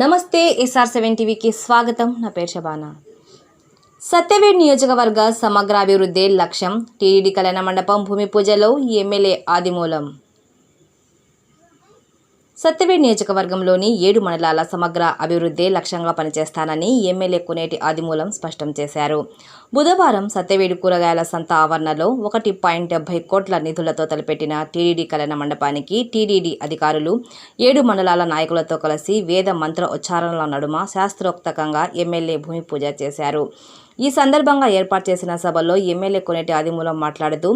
నమస్తే SR seven టీవీకి స్వాగతం. నా పేరు శబానా. సత్యవేడ్ నియోజకవర్గ సమగ్రాభివృద్ధి లక్ష్యం టీడీడీ కళ్యాణ మండపం భూమి పూజలో ఎమ్మెల్యే ఆదిమూలం. సత్యవేడ్ నియోజకవర్గంలోని ఏడు మండలాల సమగ్ర అభివృద్ధి లక్ష్యంగా పనిచేస్తానని ఎమ్మెల్యే కొనేటి ఆదిమూలం స్పష్టం చేశారు. బుధవారం సత్యవేడు కూరగాయల సంత ఆవరణలో ఒకటి పాయింట్ డెబ్బై కోట్ల నిధులతో తలపెట్టిన టీడీడీ కళ్యాణ మండపానికి టీడీడీ అధికారులు ఏడు మండలాల నాయకులతో కలిసి వేద మంత్ర ఉచ్చారణల నడుమ శాస్త్రోక్తకంగా ఎమ్మెల్యే భూమి పూజ చేశారు. ఈ సందర్భంగా ఏర్పాటు చేసిన సభలో ఎమ్మెల్యే కొనేటి ఆదిమూలం మాట్లాడుతూ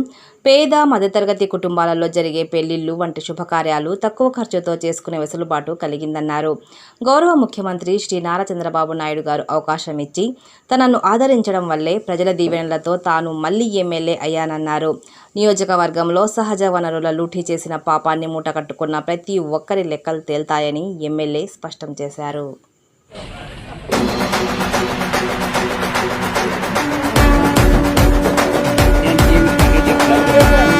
పేద మధ్యతరగతి కుటుంబాలలో జరిగే పెళ్ళిళ్ళు వంటి శుభకార్యాలు తక్కువ ఖర్చుతో చేసుకునే వెసులుబాటు కలిగిందన్నారు. గౌరవ ముఖ్యమంత్రి శ్రీ నారా చంద్రబాబు నాయుడు గారు అవకాశం ఇచ్చి తనను ఆదరించడం వల్లే ప్రజల దీవెనలతో తాను మళ్ళీ ఎమ్మెల్యే అయ్యానన్నారు. నియోజకవర్గంలో సహజ వనరుల లూటీ చేసిన పాపాన్ని మూటకట్టుకున్న ప్రతి ఒక్కరి లెక్కలు తేల్తాయని ఎమ్మెల్యే స్పష్టం చేశారు. Yani yeni gelecekler.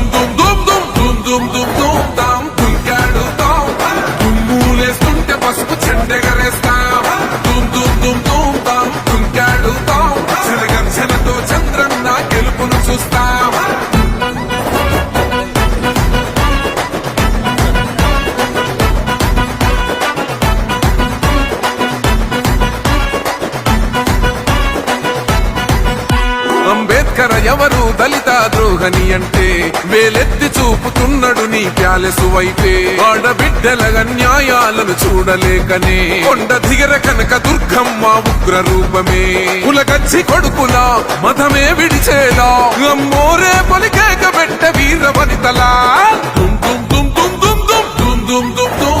ద్రోహని అంటే వేలెత్తి చూపుతున్నాడు నీ ప్యాలెసు వైపే ఆడబిడ్డల న్యాయాలను చూడలేకనే కొండ దిగర కనక దుర్గమ్మ ఉగ్ర రూపమే కులగచ్చి కొడుకులా మతమే విడిచేలా అమ్మోరే పలికేక పెట్ట వీర వనితలా దుమ్ దుమ్ దుమ్ దుమ్ దుమ్ దుమ్ దుమ్ దుమ్ దుమ్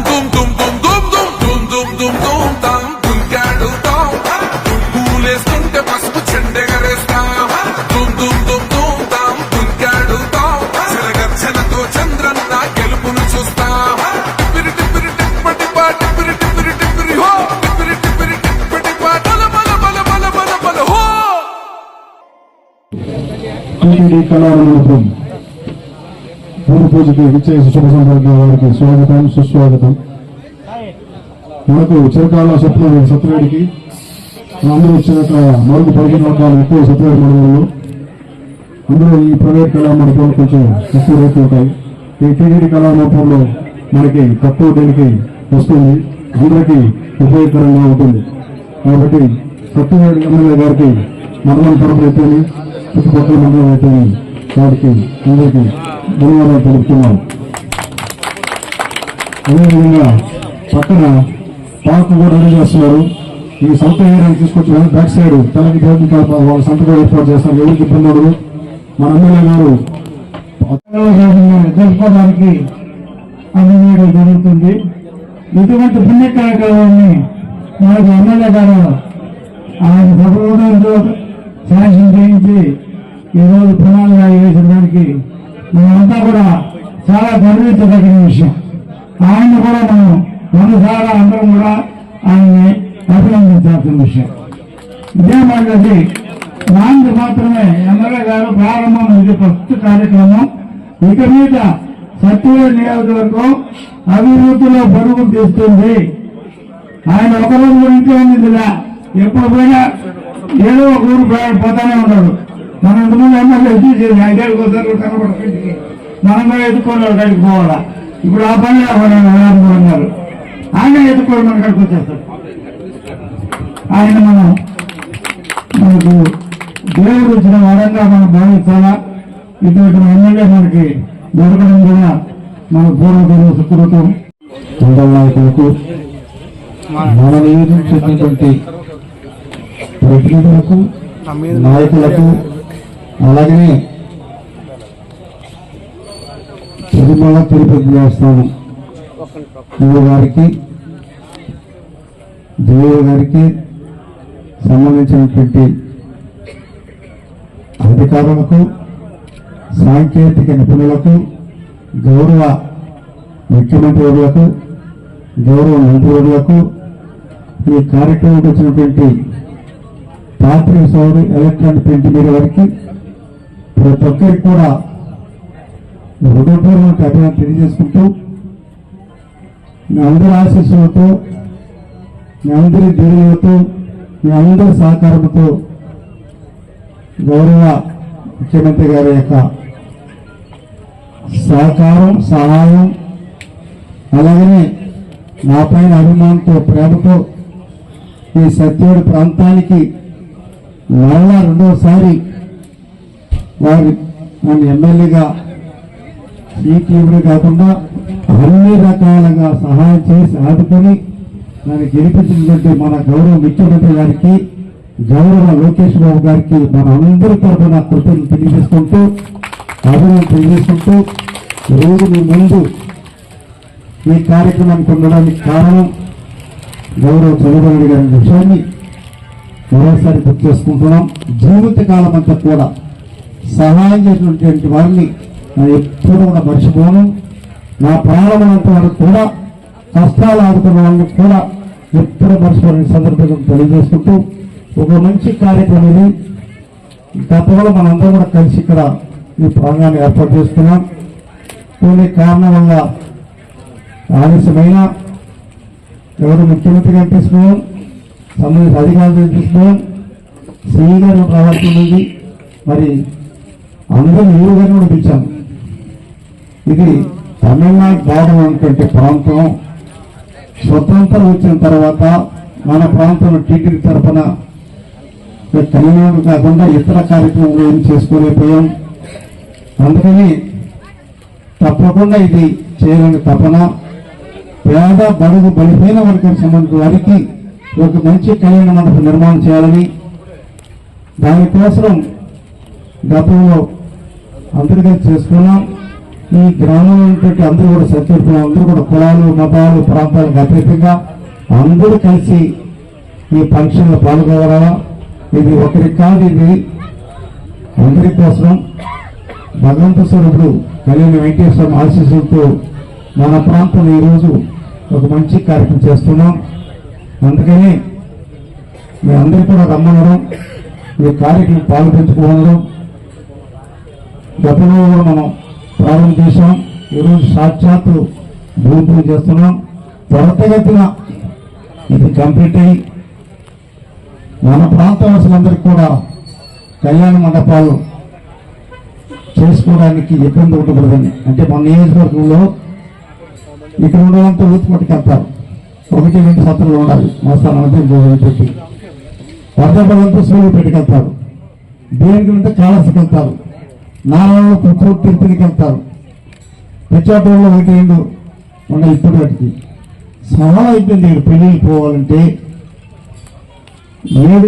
టీటీడీ కళారంగం భూమి పూజకి విచ్చేసి శుభ సందర్భంగా వారికి స్వాగతం సుస్వాగతం. మనకు చిరకాల స్వప్నం సత్యవేడికి అందరూ వచ్చినాక మరుగు పదిహేను వర్గాలు ఎక్కువ సత్యవేడి మండలంలో అందులో ఈ ప్రైవేట్ కళామండపం కొంచెం ఎక్కువ రేట్లు ఉంటాయి. ఈ టీటీడీ కళామండపంలో మనకి తక్కువ దేనికి వస్తుంది. అందరికీ ఉపయోగకరంగా ఉంటుంది. కాబట్టి సత్యవేడి ఎమ్మెల్యే గారికి మండలం తరఫున అయితేనే చుట్టుపక్కల మండలం వారికి అందరికీ ధన్యవాదాలు. తెలుపుతున్నాం అదేవిధంగా పక్కన పార్క్ కూడా రెడీ చేస్తున్నారు ఈ సౌత్ ఏరియా తీసుకొచ్చిన బ్యాక్ సైడ్ తలకి దేవుడికి వాళ్ళ సంతకం ఏర్పాటు చేస్తారు ఎవరికి ఇబ్బంది ఉండదు మన ఎమ్మెల్యే గారు జరుపుకోవడానికి అందజేయడం జరుగుతుంది ఇటువంటి పుణ్య కార్యక్రమాన్ని మనకు ఎమ్మెల్యే గారు ఆయన సభలో శాంక్షన్ చేయించి ఈరోజు ప్రణాళిక వేసిన దానికి మనమంతా కూడా చాలా గర్వించదగిన విషయం. ఆయన కూడా మనం మనసారా అందరం కూడా ఆయన్ని అభినందించాల్సిన విషయం. ఇదే మాదిరి నాంది మాత్రమే ఎమ్మెల్యే గారు ప్రారంభం ఇది ఫస్ట్ కార్యక్రమం. ఇక మీద సత్యవేడ్ నియోజకవర్గం అభివృద్ధిలో పరుగులు తీస్తుంది. ఆయన ఒకరోజు ఇంట్లో ఉందిలా ఎప్పుడు పోయినా ఏదో ఒక ఊరు పోతానే ఉన్నాడు మన ఇంతకుముందు ఎమ్మెల్యే చూసేది ఐదేళ్ళకి ఒకసారి కనబడుతుంది మనం కూడా ఎత్తుకోవాలి అక్కడికి పోవాలా? ఇప్పుడు ఆ పని ఆ పని అన్నారు ఆయన ఎత్తుకోవడం మన కాడికి వచ్చేస్తాడు. ఆయన మనం మనకు దేవుడు ఇచ్చిన వరంగా మనం భావిస్తారా ఇటువంటి ఎమ్మెల్యే మనకి దొరకడం కూడా మన పూర్వజన్మ సుకృతం. మండల నాయకులకు మన నియోజకవర్గం చెందినటువంటి నాయకులకు అలాగే తిరుమల తిరుపతి దేవస్థానం దేవుడు గారికి దేవుడు గారికి సంబంధించినటువంటి అధికారులకు సాంకేతిక నిపుణులకు గౌరవ ముఖ్యమంత్రి వర్యులకు గౌరవ మంత్రివర్యులకు ఈ కార్యక్రమానికి వచ్చినటువంటి రాత్రి సౌరు ఎలక్ట్రానిక్ ప్రింట్ మీడియా వారికి ప్రతి ఒక్కరికి కూడా హృదయపూర్వక అభివృద్ధి తెలియజేసుకుంటూ మీ అందరి ఆశీస్సులతో మీ అందరి దీవులతో మీ అందరి సహకారంతో గౌరవ ముఖ్యమంత్రి గారి యొక్క సహకారం సహాయం అలాగనే నా పైన అభిమానంతో ప్రేమతో ఈ సత్యుడి ప్రాంతానికి మళ్ళా రెండోసారి వారి నన్ను ఎమ్మెల్యేగా సీటీవీ కాకుండా అన్ని రకాలుగా సహాయం చేసి ఆదుకొని నన్ను గెలిపించినటువంటి మన గౌరవ ముఖ్యమంత్రి గారికి గౌరవ లోకేష్ బాబు గారికి మన అందరి తరఫున కృతజ్ఞతలు తెలియజేసుకుంటూ అభినందన తెలియజేసుకుంటూ రోజు మీ ముందు ఈ కార్యక్రమానికి ఉండడానికి కారణం గౌరవ చంద్రబాబు గారి విషయాన్ని మరోసారి గుర్తు చేసుకుంటున్నాం. జీవితకాలం అంతా కూడా సహాయం చేసినటువంటి వారిని నేను ఎప్పుడూ కూడా మర్చిపోను. నా ప్రాణమైనంత వరకు కూడా కష్టాలు ఆదుకున్న వాళ్ళని కూడా ఎప్పుడు మర్చిపోయిన సందర్భంగా తెలియజేసుకుంటూ ఒక మంచి కార్యక్రమం ఇది. గతంలో మనందరం కూడా కలిసి ఇక్కడ ఈ ప్రాంగాన్ని ఏర్పాటు చేసుకున్నాం. కొన్ని కారణం వల్ల ఆలస్యమైన ఎవరు ముఖ్యమంత్రి గారు సంబంధిత అధికారులు తీసుకున్నాం సిఈ గారు ఉంది మరి అందరం ఊరు గారిని కూడా పిలిచాం ఇది తమిళనాడు బార్డర్ అనేటువంటి ప్రాంతం. స్వతంత్రం వచ్చిన తర్వాత మన ప్రాంతంలో టీటీడీ తరఫున తమిళనాడు కాకుండా ఇతర కార్యక్రమాలు ఏం చేసుకోలేకపోయాం. అందుకని తప్పకుండా ఇది చేయాలని తపన. పేద బడుగు బలిహీన వర్గం సంబంధించిన వారికి ఒక మంచి కళ్యాణ మండపం నిర్మాణం చేయాలని దానికోసం గతంలో అంతర్గతం చేసుకున్నాం. ఈ గ్రామంలో ఉన్నటువంటి అందరూ కూడా సత్యర్థులు అందరూ కూడా కులాలు మతాలు ప్రాంతాలకు అతీతంగా అందరూ కలిసి ఈ ఫంక్షన్లో పాల్గొనాలా. ఇది ఒకరికి కాదు ఇది. అందరి కోసం భగవంత స్వరూపుడు కళ్యాణ వెంకటేశ్వర ఆశీస్సులతో మన ప్రాంతం ఈరోజు ఒక మంచి కార్యక్రమం చేస్తున్నాం. అందుకని మీ అందరూ కూడా రమ్మనడం ఈ కార్యక్రమం పాల్పంచుకోవడం. గతంలో కూడా మనం ప్రారంభం చేశాం. ఈరోజు సాక్షాత్తు భూమి చేస్తున్నాం. త్వరతగతిన ఇది కంప్లీట్ అయ్యి మన ప్రాంతవాసులందరికీ కూడా కళ్యాణ మండపాలు చేసుకోవడానికి ఇబ్బంది ఉండకూడదని. అంటే మన నియోజకవర్గంలో ఇక్కడ ఉండడంతా ఊతుమట్టుకు వెళ్తారు ఒకటి రెండు సత్రాలు ఉండాలి మోస్తానంటే పెట్టి. వర్ధపడంతో సూర్యుడు పెట్టుకెళ్తారు. దేనికి వెళ్తే కాళస్కి వెళ్తారు. నారాయణ పుత్తూరు తిరుపతికి వెళ్తారు. పిచ్చాటూరులో ఒకటి రెండు ఉన్నాయి ఇప్పుడు వాటికి చాలా అయిపోయింది పెళ్ళిళ్ళు పోవాలంటే. ఏడు